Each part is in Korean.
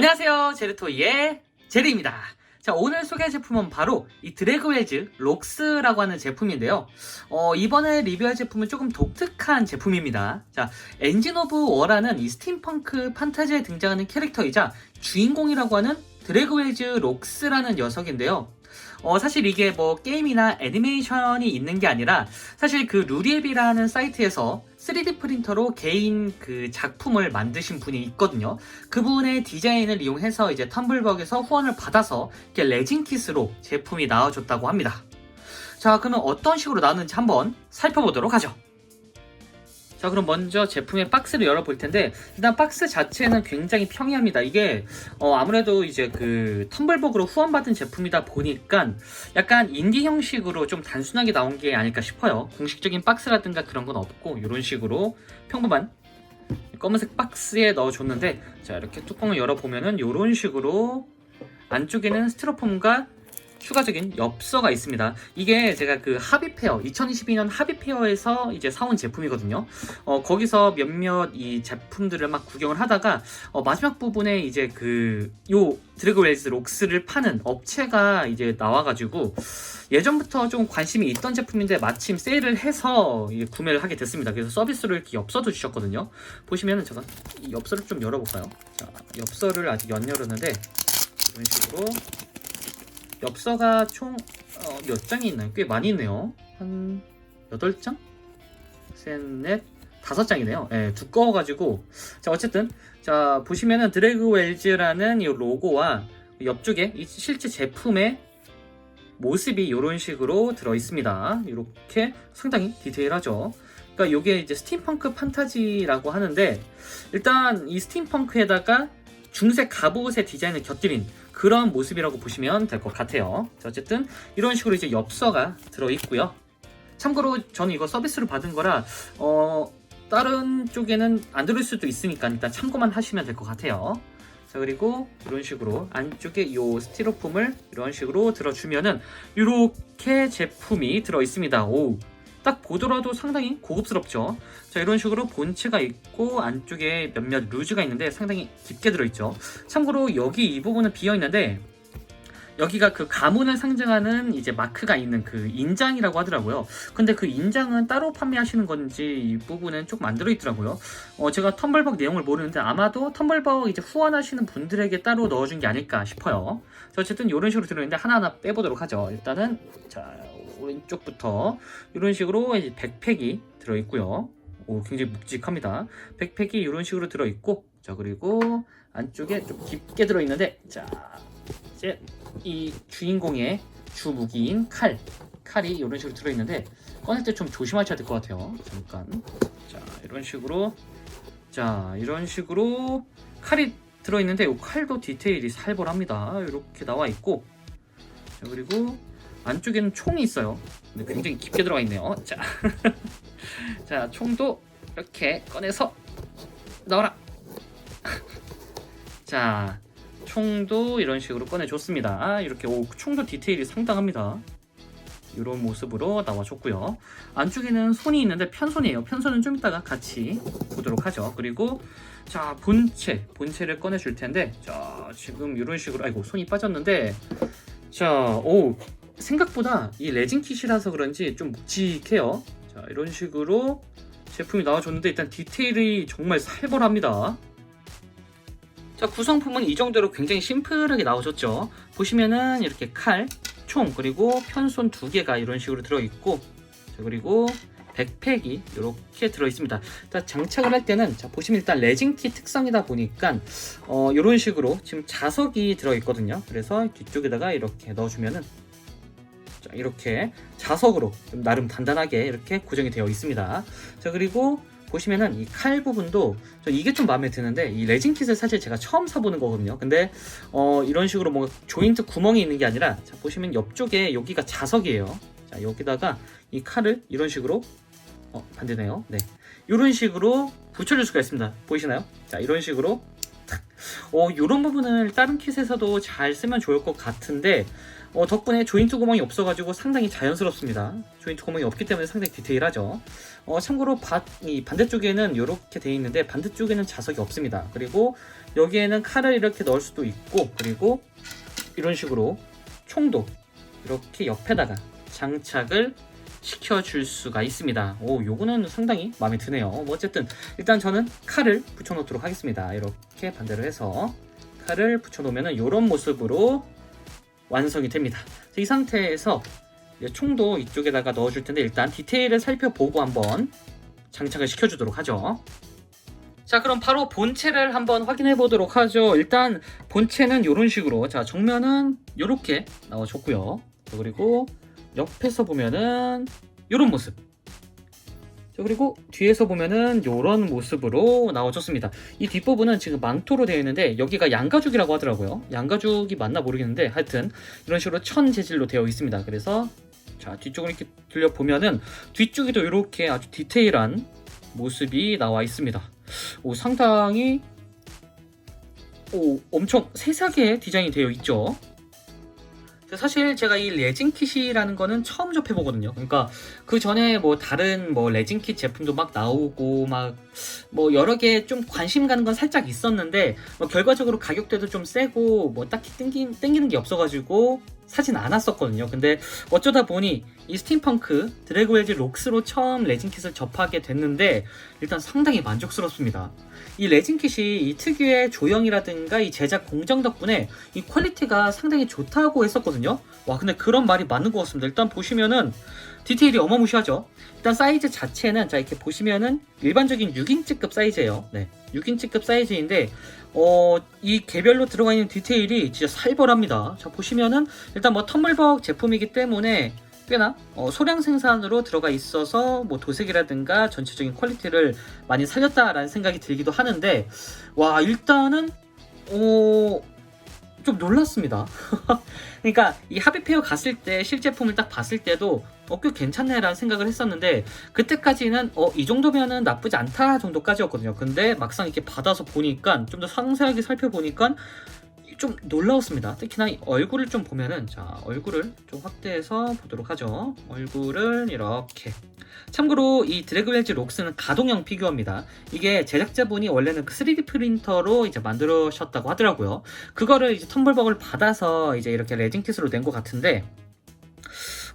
안녕하세요. 제르토이의 제르입니다. 자, 오늘 소개할 제품은 바로 이 드래그웰즈 록스라고 하는 제품인데요. 어, 이번에 리뷰할 제품은 조금 독특한 제품입니다. 자, 엔진 오브 워라는 이 스팀펑크 판타지에 등장하는 캐릭터이자 주인공이라고 하는 드래그웰즈 록스라는 녀석인데요. 어, 사실 이게 뭐 게임이나 애니메이션이 있는 게 아니라 사실 그 루리앱이라는 사이트에서 3D 프린터로 개인 그 작품을 만드신 분이 있거든요. 그분의 디자인을 이용해서 이제 텀블벅에서 후원을 받아서 이렇게 레진 킷으로 제품이 나와줬다고 합니다. 자, 그러면 어떤 식으로 나오는지 한번 살펴보도록 하죠. 자, 그럼 먼저 제품의 박스를 열어볼 텐데, 일단 박스 자체는 굉장히 평이합니다. 이게, 어, 아무래도 이제 그 텀블벅으로 후원받은 제품이다 보니까 약간 인디 형식으로 좀 단순하게 나온 게 아닐까 싶어요. 공식적인 박스라든가 그런 건 없고, 이런 식으로 평범한 검은색 박스에 넣어줬는데, 자, 이렇게 뚜껑을 열어보면은 이런 식으로 안쪽에는 스티로폼과 추가적인 엽서가 있습니다. 이게 제가 그 하비 페어 2022년 하비 페어에서 이제 사온 제품이거든요. 어, 거기서 몇몇 이 제품들을 막 구경을 하다가 어, 마지막 부분에 이제 그 요 드래그웰즈 록스를 파는 업체가 이제 나와가지고 예전부터 좀 관심이 있던 제품인데 마침 세일을 해서 구매를 하게 됐습니다. 그래서 서비스로 이렇게 엽서도 주셨거든요. 보시면은 제가 이 엽서를 좀 열어볼까요? 자, 엽서를 아직 연 열었는데 이런 식으로 엽서가 총 어, 몇 장이 있나요? 꽤 많이 있네요. 한 8장? 셋, 넷, 다섯 장이네요. 예, 두꺼워가지고. 자, 어쨌든. 자, 보시면은 드래그웰즈라는 이 로고와 옆쪽에 이 실제 제품의 모습이 이런 식으로 들어 있습니다. 이렇게 상당히 디테일하죠. 그러니까 이게 이제 스팀펑크 판타지라고 하는데 일단 이 스팀펑크에다가 중색 갑옷의 디자인을 곁들인 그런 모습이라고 보시면 될 것 같아요. 자, 어쨌든 이런 식으로 이제 엽서가 들어 있고요. 참고로 저는 이거 서비스로 받은 거라 어, 다른 쪽에는 안 들을 수도 있으니까 일단 참고만 하시면 될 것 같아요. 자 그리고 이런 식으로 안쪽에 이 스티로폼을 이런 식으로 들어주면은 이렇게 제품이 들어 있습니다. 오, 딱 보더라도 상당히 고급스럽죠. 자 이런 식으로 본체가 있고 안쪽에 몇몇 루즈가 있는데 상당히 깊게 들어있죠. 참고로 여기 이 부분은 비어 있는데 여기가 그 가문을 상징하는 이제 마크가 있는 그 인장이라고 하더라고요. 근데 그 인장은 따로 판매하시는 건지 이 부분은 조금 안 들어있더라고요. 어, 제가 텀블벅 내용을 모르는데 아마도 텀블벅 이제 후원하시는 분들에게 따로 넣어준 게 아닐까 싶어요. 자, 어쨌든 이런 식으로 들어있는데 하나하나 빼보도록 하죠. 일단은 자 오른쪽부터 이런 식으로 이제 백팩이 들어있고요. 오, 굉장히 묵직합니다. 백팩이 이런 식으로 들어있고 자 그리고 안쪽에 좀 깊게 들어있는데 자 이제 이 주인공의 주 무기인 칼 칼이 이런 식으로 들어있는데 꺼낼 때 좀 조심하셔야 될 것 같아요 잠깐 자 이런 식으로 자 이런 식으로 칼이 들어있는데 이 칼도 디테일이 살벌합니다 이렇게 나와 있고 자 그리고 안쪽에는 총이 있어요 근데 굉장히 깊게 들어가 있네요 자, 자 총도 이렇게 꺼내서 나와라 자 총도 이런 식으로 꺼내줬습니다. 아, 이렇게 오, 총도 디테일이 상당합니다. 이런 모습으로 나와줬고요. 안쪽에는 손이 있는데 편손이에요. 편손은 좀 이따가 같이 보도록 하죠. 그리고 자 본체, 본체를 꺼내줄 텐데 자 지금 이런 식으로 아이고 손이 빠졌는데 자 오 생각보다 이 레진 킷이라서 그런지 좀 묵직해요. 자 이런 식으로 제품이 나와줬는데 일단 디테일이 정말 살벌합니다. 자 구성품은 이 정도로 굉장히 심플하게 나오셨죠 보시면은 이렇게 칼, 총 그리고 편손 두 개가 이런 식으로 들어있고 자 그리고 백팩이 이렇게 들어있습니다 자, 장착을 할 때는 자 보시면 일단 레진키 특성이다 보니까 어 이런 식으로 지금 자석이 들어있거든요 그래서 뒤쪽에다가 이렇게 넣어주면은 자 이렇게 자석으로 좀 나름 단단하게 이렇게 고정이 되어 있습니다 자 그리고 보시면은 이 칼 부분도 저 이게 좀 마음에 드는데 이 레진 킷을 사실 제가 처음 사보는 거거든요. 근데 어 이런 식으로 뭔가 조인트 구멍이 있는 게 아니라 자 보시면 옆쪽에 여기가 자석이에요. 자 여기다가 이 칼을 이런 식으로 어 반대네요. 네 이런 식으로 붙여줄 수가 있습니다. 보이시나요? 자 이런 식으로 탁. 어 이런 부분을 다른 킷에서도 잘 쓰면 좋을 것 같은데 어, 덕분에 조인트 구멍이 없어가지고 상당히 자연스럽습니다. 조인트 구멍이 없기 때문에 상당히 디테일하죠. 어, 참고로 바, 이 반대쪽에는 이렇게 돼 있는데 반대쪽에는 자석이 없습니다. 그리고 여기에는 칼을 이렇게 넣을 수도 있고 그리고 이런 식으로 총도 이렇게 옆에다가 장착을 시켜줄 수가 있습니다. 오, 요거는 상당히 마음에 드네요. 뭐 어쨌든 일단 저는 칼을 붙여놓도록 하겠습니다. 이렇게 반대로 해서 칼을 붙여놓으면 이런 모습으로 완성이 됩니다. 이 상태에서 총도 이쪽에다가 넣어줄 텐데 일단 디테일을 살펴보고 한번 장착을 시켜주도록 하죠. 자 그럼 바로 본체를 한번 확인해 보도록 하죠. 일단 본체는 이런 식으로 자 정면은 이렇게 나와줬고요. 자, 그리고 옆에서 보면은 이런 모습. 자, 그리고 뒤에서 보면은 이런 모습으로 나와줬습니다. 이 뒷부분은 지금 망토로 되어 있는데 여기가 양가죽이라고 하더라고요. 양가죽이 맞나 모르겠는데 하여튼 이런 식으로 천 재질로 되어 있습니다. 그래서 자 뒤쪽을 이렇게 들려 보면은 뒤쪽에도 이렇게 아주 디테일한 모습이 나와 있습니다. 오 상당히 오 엄청 세세하게 디자인이 되어 있죠. 사실 제가 이 레진 킷이라는 거는 처음 접해보거든요. 그러니까 그 전에 뭐 다른 뭐 레진 킷 제품도 막 나오고 막 뭐 여러 개 좀 관심 가는 건 살짝 있었는데 뭐 결과적으로 가격대도 좀 세고 뭐 딱히 땡기, 땡기는 게 없어가지고 사진 않았었거든요. 근데 어쩌다 보니 이 스팀펑크 드래그웰즈 록스로 처음 레진 킷을 접하게 됐는데 일단 상당히 만족스럽습니다. 이 레진 킷이 이 특유의 조형이라든가 이 제작 공정 덕분에 이 퀄리티가 상당히 좋다고 했었거든요. 와 근데 그런 말이 맞는 것 같습니다. 일단 보시면은 디테일이 어마무시하죠. 일단 사이즈 자체는 자 이렇게 보시면은 일반적인 6인치급 사이즈예요. 네, 6인치급 사이즈인데 어, 이 개별로 들어가 있는 디테일이 진짜 살벌합니다. 자 보시면은 일단 뭐 텀블벅 제품이기 때문에 꽤나 어, 소량 생산으로 들어가 있어서 뭐 도색이라든가 전체적인 퀄리티를 많이 살렸다라는 생각이 들기도 하는데 와 일단은 어, 좀 놀랐습니다. 그러니까 이 하비페어 갔을 때 실제품을 딱 봤을 때도 어, 꽤 괜찮네라는 생각을 했었는데 그때까지는 어, 이 정도면은 나쁘지 않다 정도까지였거든요. 근데 막상 이렇게 받아서 보니까 좀 더 상세하게 살펴보니까 좀 놀라웠습니다. 특히나 이 얼굴을 좀 보면은 자 얼굴을 좀 확대해서 보도록 하죠. 얼굴을 이렇게 참고로 이 드래그웰즈 록스는 가동형 피규어입니다. 이게 제작자분이 원래는 그 3D 프린터로 이제 만들으셨다고 하더라고요. 그거를 이제 텀블벅을 받아서 이제 이렇게 레진 킷으로 낸 것 같은데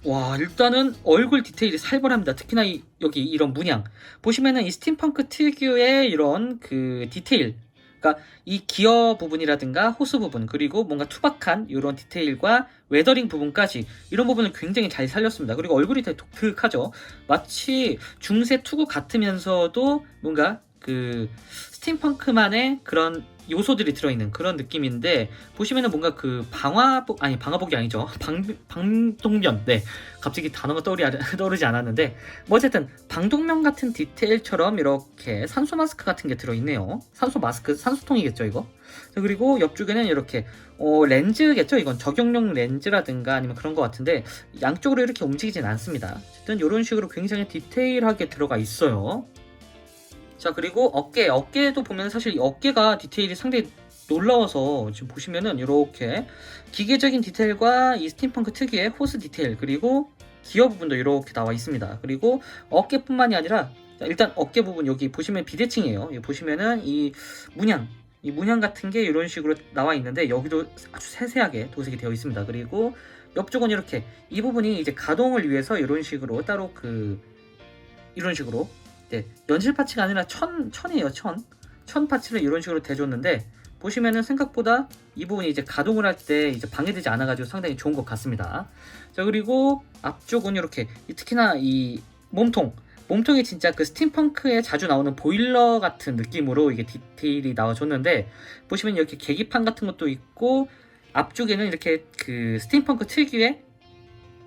와 일단은 얼굴 디테일이 살벌합니다. 특히나 이, 여기 이런 문양 보시면은 이 스팀펑크 특유의 이런 그 디테일 그러니까 이 기어 부분이라든가 호스 부분 그리고 뭔가 투박한 이런 디테일과 웨더링 부분까지 이런 부분을 굉장히 잘 살렸습니다. 그리고 얼굴이 되게 독특하죠. 마치 중세 투구 같으면서도 뭔가 그 스팀펑크만의 그런 요소들이 들어있는 그런 느낌인데 보시면은 뭔가 그 방화복 아니 방화복이 아니죠. 방 방독면. 네. 갑자기 단어가 떠오르, 떠오르지 않았는데 뭐 어쨌든 방독면 같은 디테일처럼 이렇게 산소 마스크 같은 게 들어있네요. 산소 마스크 산소통이겠죠 이거? 자, 그리고 옆쪽에는 이렇게 어, 렌즈겠죠? 이건 적용용 렌즈라든가 아니면 그런 것 같은데 양쪽으로 이렇게 움직이진 않습니다. 어쨌든 이런 식으로 굉장히 디테일하게 들어가 있어요 자 그리고 어깨 어깨도 보면 사실 이 어깨가 디테일이 상당히 놀라워서 지금 보시면은 이렇게 기계적인 디테일과 이 스팀펑크 특유의 호스 디테일 그리고 기어 부분도 이렇게 나와 있습니다. 그리고 어깨뿐만이 아니라 자, 일단 어깨 부분 여기 보시면 비대칭이에요. 여기 보시면은 이 문양 이 문양 같은 게 이런 식으로 나와 있는데 여기도 아주 세세하게 도색이 되어 있습니다. 그리고 옆쪽은 이렇게 이 부분이 이제 가동을 위해서 이런 식으로 따로 그 이런 식으로 네, 연실 파츠가 아니라 천, 천이에요, 천. 천 파츠를 이런 식으로 대줬는데, 보시면은 생각보다 이 부분이 이제 가동을 할 때 이제 방해되지 않아가지고 상당히 좋은 것 같습니다. 자, 그리고 앞쪽은 이렇게, 특히나 이 몸통. 몸통이 진짜 그 스팀펑크에 자주 나오는 보일러 같은 느낌으로 이게 디테일이 나와줬는데, 보시면 이렇게 계기판 같은 것도 있고, 앞쪽에는 이렇게 그 스팀펑크 특유의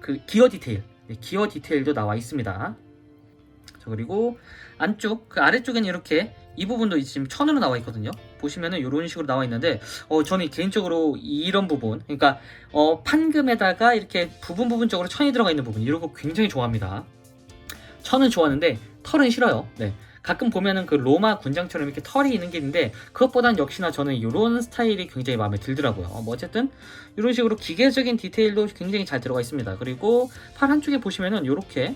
그 기어 디테일, 네, 기어 디테일도 나와 있습니다. 자, 그리고 안쪽 그 아래쪽에는 이렇게 이 부분도 지금 천으로 나와 있거든요. 보시면은 이런 식으로 나와 있는데 어 저는 개인적으로 이런 부분 그러니까 어 판금에다가 이렇게 부분 부분적으로 천이 들어가 있는 부분 이런 거 굉장히 좋아합니다. 천은 좋아하는데 털은 싫어요. 네. 가끔 보면은 그 로마 군장처럼 이렇게 털이 있는 게 있는데 그것보단 역시나 저는 이런 스타일이 굉장히 마음에 들더라고요. 어, 뭐 어쨌든 이런 식으로 기계적인 디테일도 굉장히 잘 들어가 있습니다. 그리고 팔 한쪽에 보시면은 이렇게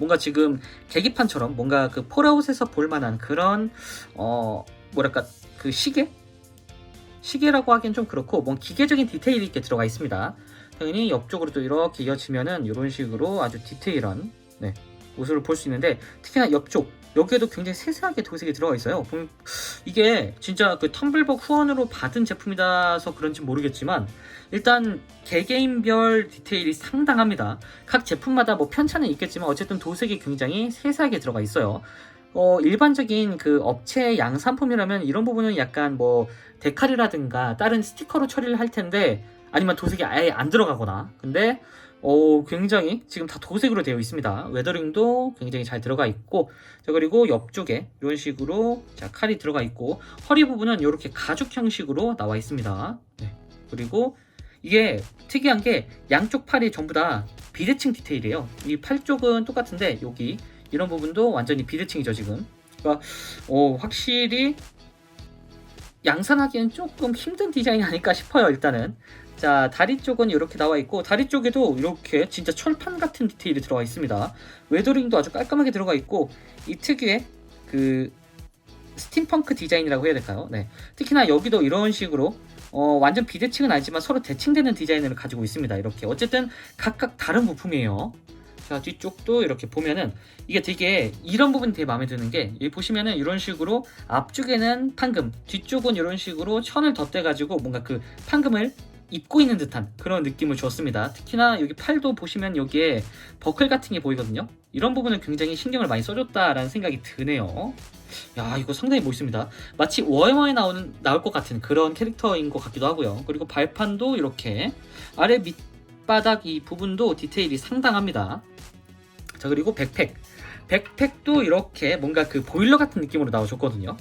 뭔가 지금 계기판처럼 뭔가 그 폴아웃에서 볼만한 그런 어 뭐랄까 그 시계 시계라고 하기엔 좀 그렇고 뭔 기계적인 디테일이 이렇게 들어가 있습니다. 당연히 옆쪽으로도 이렇게 이어지면은 이런 식으로 아주 디테일한 네, 모습을 볼 수 있는데 특히나 옆쪽 여기에도 굉장히 세세하게 도색이 들어가 있어요. 이게 진짜 그 텀블벅 후원으로 받은 제품이라서 그런지 모르겠지만 일단 개개인별 디테일이 상당합니다. 각 제품마다 뭐 편차는 있겠지만 어쨌든 도색이 굉장히 세세하게 들어가 있어요. 어, 일반적인 그 업체 양산품이라면 이런 부분은 약간 뭐 데칼이라든가 다른 스티커로 처리를 할 텐데 아니면 도색이 아예 안 들어가거나 근데 어, 굉장히 지금 다 도색으로 되어 있습니다. 웨더링도 굉장히 잘 들어가 있고 자 그리고 옆쪽에 이런 식으로 자 칼이 들어가 있고 허리 부분은 이렇게 가죽 형식으로 나와 있습니다. 네. 그리고 이게 특이한 게 양쪽 팔이 전부 다 비대칭 디테일이에요. 이 팔 쪽은 똑같은데 여기 이런 부분도 완전히 비대칭이죠 지금. 그러니까 어, 확실히 양산하기엔 조금 힘든 디자인이 아닐까 싶어요 일단은. 자 다리 쪽은 이렇게 나와 있고 다리 쪽에도 이렇게 진짜 철판 같은 디테일이 들어가 있습니다. 웨더링도 아주 깔끔하게 들어가 있고 이 특유의 그 스팀펑크 디자인이라고 해야 될까요? 네. 특히나 여기도 이런 식으로 어, 완전 비대칭은 아니지만 서로 대칭되는 디자인을 가지고 있습니다. 이렇게 어쨌든 각각 다른 부품이에요. 자 뒤쪽도 이렇게 보면은 이게 되게 이런 부분이 되게 마음에 드는 게 여기 보시면은 이런 식으로 앞쪽에는 판금 뒤쪽은 이런 식으로 천을 덧대 가지고 뭔가 그 판금을 입고 있는 듯한 그런 느낌을 줬습니다. 특히나 여기 팔도 보시면 여기에 버클 같은 게 보이거든요. 이런 부분은 굉장히 신경을 많이 써줬다라는 생각이 드네요. 야 이거 상당히 멋있습니다. 마치 워해머에 나오는 나올 것 같은 그런 캐릭터인 것 같기도 하고요. 그리고 발판도 이렇게 아래 밑바닥 이 부분도 디테일이 상당합니다. 자 그리고 백팩 백팩도 이렇게 뭔가 그 보일러 같은 느낌으로 나와줬거든요.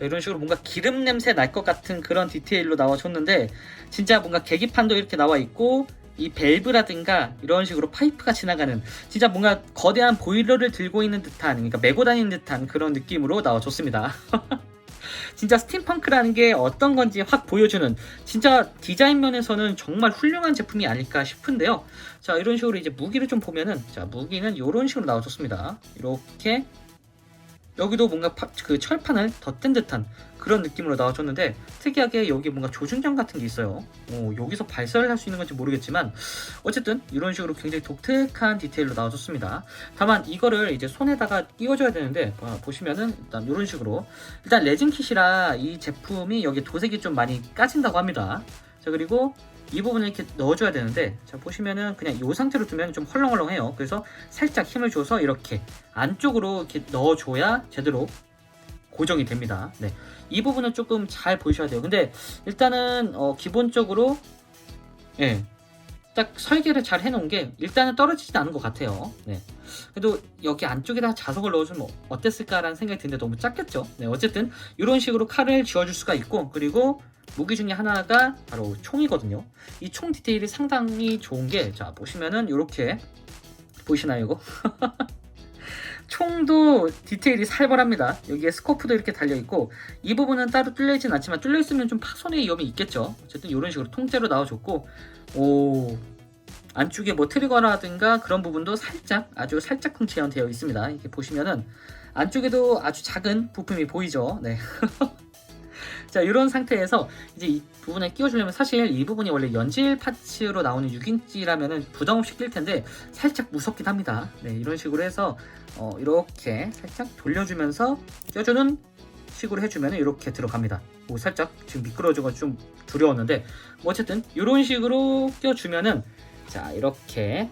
자, 이런 식으로 뭔가 기름 냄새 날 것 같은 그런 디테일로 나와줬는데 진짜 뭔가 계기판도 이렇게 나와 있고 이 밸브라든가 이런 식으로 파이프가 지나가는 진짜 뭔가 거대한 보일러를 들고 있는 듯한 그러니까 메고 다니는 듯한 그런 느낌으로 나와줬습니다. 진짜 스팀펑크라는 게 어떤 건지 확 보여주는 진짜 디자인 면에서는 정말 훌륭한 제품이 아닐까 싶은데요. 자 이런 식으로 이제 무기를 좀 보면은 자 무기는 이런 식으로 나와줬습니다. 이렇게 여기도 뭔가 파- 그 철판을 덧댄 듯한 그런 느낌으로 나와줬는데 특이하게 여기 뭔가 조준경 같은 게 있어요. 어, 여기서 발사를 할 수 있는 건지 모르겠지만 어쨌든 이런 식으로 굉장히 독특한 디테일로 나와줬습니다. 다만 이거를 이제 손에다가 끼워줘야 되는데 봐- 보시면은 일단 이런 식으로 일단 레진 킷이라 이 제품이 여기 도색이 좀 많이 까진다고 합니다. 자 그리고 이 부분을 이렇게 넣어줘야 되는데 자 보시면은 그냥 이 상태로 두면 좀 헐렁헐렁해요. 그래서 살짝 힘을 줘서 이렇게 안쪽으로 이렇게 넣어줘야 제대로 고정이 됩니다. 네. 이 부분은 조금 잘 보셔야 돼요. 근데 일단은 어, 기본적으로 예. 딱 설계를 잘 해놓은 게 일단은 떨어지진 않은 것 같아요. 네. 그래도 여기 안쪽에다 자석을 넣어주면 어땠을까라는 생각이 드는데 너무 작겠죠. 네. 어쨌든 이런 식으로 칼을 쥐어줄 수가 있고 그리고 무기 중에 하나가 바로 총이거든요. 이 총 디테일이 상당히 좋은 게 자 보시면은 이렇게 보이시나요 이거? 총도 디테일이 살벌합니다. 여기에 스코프도 이렇게 달려 있고 이 부분은 따로 뚫려 있진 않지만 뚫려 있으면 좀 파손의 위험이 있겠죠. 어쨌든 이런 식으로 통째로 나와줬고 오 안쪽에 뭐 트리거라든가 그런 부분도 살짝 아주 살짝쿵 재현되어 있습니다. 이렇게 보시면은 안쪽에도 아주 작은 부품이 보이죠. 네. 자 이런 상태에서 이제 이 부분에 끼워주려면 사실 이 부분이 원래 연질 파츠로 나오는 6인치라면은 부담 없이 낄 텐데 살짝 무섭긴 합니다. 네 이런 식으로 해서 어, 이렇게 살짝 돌려주면서 껴주는 식으로 해주면 이렇게 들어갑니다. 오, 살짝 지금 미끄러져가지고 좀 두려웠는데 뭐 어쨌든 이런 식으로 껴주면은 자 이렇게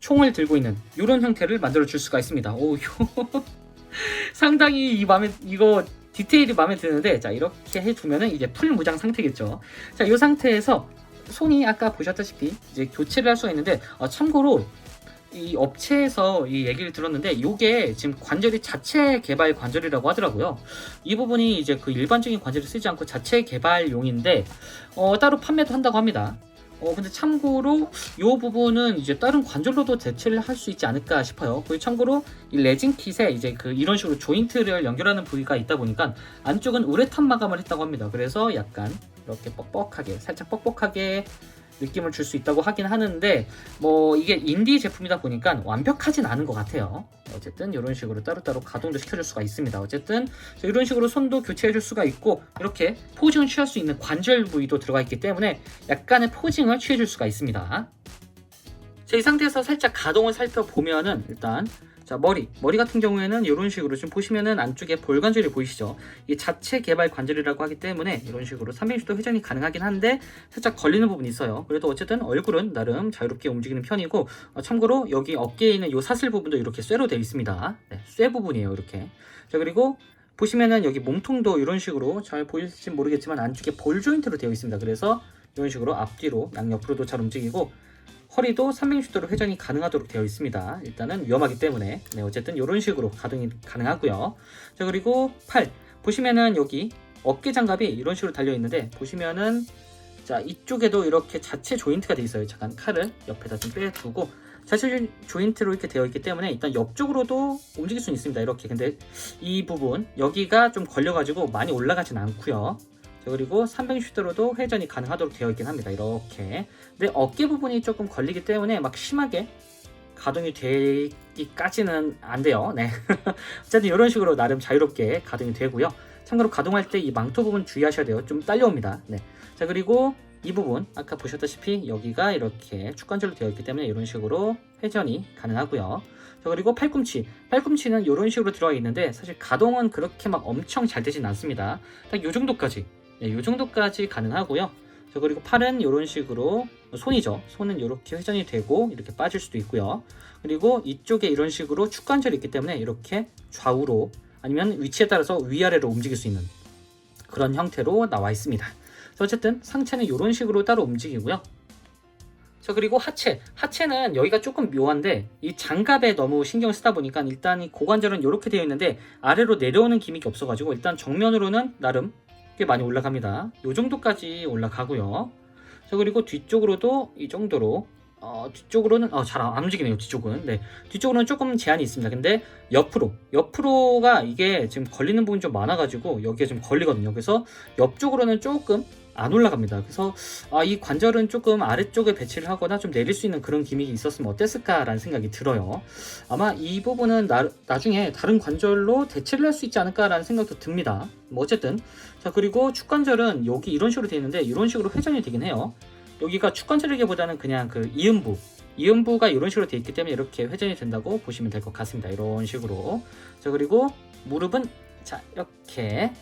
총을 들고 있는 이런 형태를 만들어 줄 수가 있습니다. 오, 요 상당히 이 마음에 이거 디테일이 마음에 드는데 자 이렇게 해주면은 이제 풀 무장 상태겠죠. 자 이 상태에서 손이 아까 보셨다시피 이제 교체를 할 수가 있는데 아, 참고로 이 업체에서 이 얘기를 들었는데 이게 지금 관절이 자체 개발 관절이라고 하더라고요. 이 부분이 이제 그 일반적인 관절을 쓰지 않고 자체 개발용인데 어, 따로 판매도 한다고 합니다. 어 근데 참고로 이 부분은 이제 다른 관절로도 대체를 할 수 있지 않을까 싶어요. 그리고 참고로 이 레진 킷에 이제 그 이런 식으로 조인트를 연결하는 부위가 있다 보니까 안쪽은 우레탄 마감을 했다고 합니다. 그래서 약간 이렇게 뻑뻑하게 살짝 뻑뻑하게 느낌을 줄 수 있다고 하긴 하는데 뭐 이게 인디 제품이다 보니까 완벽하진 않은 것 같아요. 어쨌든 이런 식으로 따로따로 가동도 시켜줄 수가 있습니다. 어쨌든 이런 식으로 손도 교체해줄 수가 있고 이렇게 포징을 취할 수 있는 관절 부위도 들어가 있기 때문에 약간의 포징을 취해줄 수가 있습니다. 자, 이 상태에서 살짝 가동을 살펴보면은 일단 자 머리 머리 같은 경우에는 이런 식으로 지금 보시면은 안쪽에 볼 관절이 보이시죠? 이 자체 개발 관절이라고 하기 때문에 이런 식으로 360도 회전이 가능하긴 한데 살짝 걸리는 부분이 있어요. 그래도 어쨌든 얼굴은 나름 자유롭게 움직이는 편이고 어, 참고로 여기 어깨에 있는 이 사슬 부분도 이렇게 쇠로 되어 있습니다. 네, 쇠 부분이에요 이렇게. 자 그리고 보시면은 여기 몸통도 이런 식으로 잘 보일지 모르겠지만 안쪽에 볼 조인트로 되어 있습니다. 그래서 이런 식으로 앞뒤로 양옆으로도 잘 움직이고 허리도 360도로 회전이 가능하도록 되어 있습니다. 일단은 위험하기 때문에 네, 어쨌든 이런 식으로 가동이 가능하고요. 자 그리고 팔 보시면은 여기 어깨 장갑이 이런 식으로 달려 있는데 보시면은 자 이쪽에도 이렇게 자체 조인트가 되어 있어요. 잠깐 칼을 옆에다 좀 빼두고 자체 조인트로 이렇게 되어 있기 때문에 일단 옆쪽으로도 움직일 수는 있습니다. 이렇게 근데 이 부분 여기가 좀 걸려가지고 많이 올라가진 않고요. 자, 그리고 360도로도 회전이 가능하도록 되어 있긴 합니다. 이렇게. 근데 어깨 부분이 조금 걸리기 때문에 막 심하게 가동이 되기까지는 안 돼요. 네. 어쨌든 이런 식으로 나름 자유롭게 가동이 되고요. 참고로 가동할 때 이 망토 부분 주의하셔야 돼요. 좀 딸려옵니다. 네. 자, 그리고 이 부분 아까 보셨다시피 여기가 이렇게 축관절로 되어 있기 때문에 이런 식으로 회전이 가능하고요. 자, 그리고 팔꿈치. 팔꿈치는 이런 식으로 들어가 있는데 사실 가동은 그렇게 막 엄청 잘 되진 않습니다. 딱 이 정도까지. 네, 이 정도까지 가능하고요. 자, 그리고 팔은 이런 식으로 손이죠. 손은 이렇게 회전이 되고 이렇게 빠질 수도 있고요. 그리고 이쪽에 이런 식으로 축관절이 있기 때문에 이렇게 좌우로 아니면 위치에 따라서 위아래로 움직일 수 있는 그런 형태로 나와 있습니다. 자, 어쨌든 상체는 이런 식으로 따로 움직이고요. 자 그리고 하체 하체는 여기가 조금 묘한데 이 장갑에 너무 신경을 쓰다 보니까 일단 이 고관절은 이렇게 되어 있는데 아래로 내려오는 기믹이 없어가지고 일단 정면으로는 나름 꽤 많이 올라갑니다. 이 정도까지 올라가고요. 자 그리고 뒤쪽으로도 이 정도로 어, 뒤쪽으로는 어, 잘 안 움직이네요 뒤쪽은. 네. 뒤쪽으로는 조금 제한이 있습니다. 근데 옆으로 옆으로가 이게 지금 걸리는 부분이 좀 많아가지고 여기에 좀 걸리거든요. 그래서 옆쪽으로는 조금 안 올라갑니다. 그래서 아, 이 관절은 조금 아래쪽에 배치를 하거나 좀 내릴 수 있는 그런 기믹이 있었으면 어땠을까라는 생각이 들어요. 아마 이 부분은 나, 나중에 다른 관절로 대체를 할 수 있지 않을까라는 생각도 듭니다. 뭐 어쨌든 자 그리고 축관절은 여기 이런 식으로 되어 있는데 이런 식으로 회전이 되긴 해요. 여기가 축관절이기보다는 그냥 그 이음부 이음부가 이런 식으로 되어 있기 때문에 이렇게 회전이 된다고 보시면 될 것 같습니다. 이런 식으로 자 그리고 무릎은 자 이렇게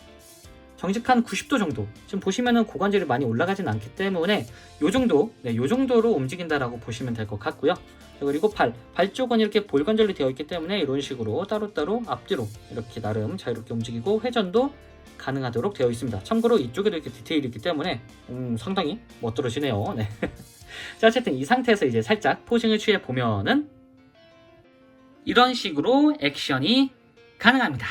정직 한 90도 정도. 지금 보시면은 고관절이 많이 올라가진 않기 때문에 요 정도, 네, 요 정도로 움직인다라고 보시면 될 것 같고요. 그리고 발, 발 쪽은 이렇게 볼관절이 되어 있기 때문에 이런 식으로 따로따로 앞뒤로 이렇게 나름 자유롭게 움직이고 회전도 가능하도록 되어 있습니다. 참고로 이쪽에도 이렇게 디테일이 있기 때문에 음, 상당히 멋들어지네요. 네. 자, 어쨌든 이 상태에서 이제 살짝 포징을 취해 보면은 이런 식으로 액션이 가능합니다.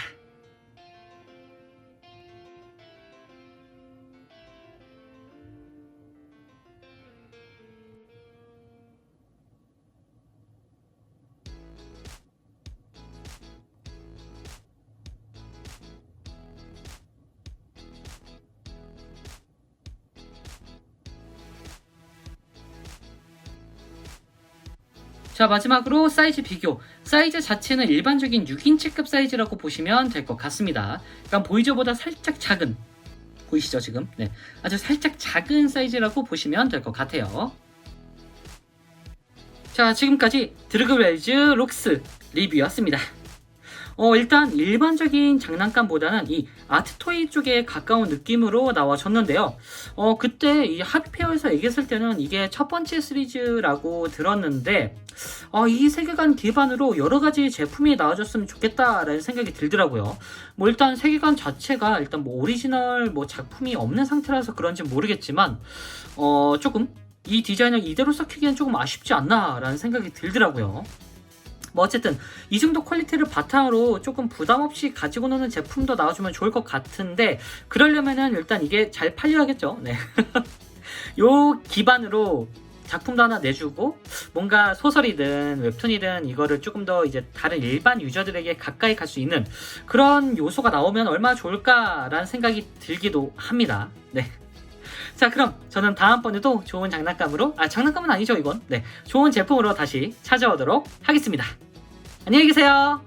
자 마지막으로 사이즈 비교. 사이즈 자체는 일반적인 6인치급 사이즈라고 보시면 될 것 같습니다. 약간 보이저보다 살짝 작은. 보이시죠 지금? 네. 아주 살짝 작은 사이즈라고 보시면 될 것 같아요. 자 지금까지 드르그웰즈 록스 리뷰였습니다 어, 일단 일반적인 장난감보다는 이 아트토이 쪽에 가까운 느낌으로 나와줬는데요. 어, 그때 이 하비페어에서 얘기했을 때는 이게 첫 번째 시리즈라고 들었는데, 어, 이 세계관 기반으로 여러 가지 제품이 나와줬으면 좋겠다라는 생각이 들더라고요. 뭐 일단 세계관 자체가 일단 뭐 오리지널 뭐 작품이 없는 상태라서 그런지 모르겠지만, 어, 조금 이 디자인을 이대로 썩히기엔 조금 아쉽지 않나라는 생각이 들더라고요. 뭐 어쨌든 이 정도 퀄리티를 바탕으로 조금 부담 없이 가지고 노는 제품도 나와주면 좋을 것 같은데 그러려면은 일단 이게 잘 팔려야겠죠. 네. 요 기반으로 작품도 하나 내주고 뭔가 소설이든 웹툰이든 이거를 조금 더 이제 다른 일반 유저들에게 가까이 갈 수 있는 그런 요소가 나오면 얼마나 좋을까라는 생각이 들기도 합니다. 네. 자, 그럼 저는 다음번에도 좋은 장난감으로, 아, 장난감은 아니죠, 이건. 네. 좋은 제품으로 다시 찾아오도록 하겠습니다. 안녕히 계세요.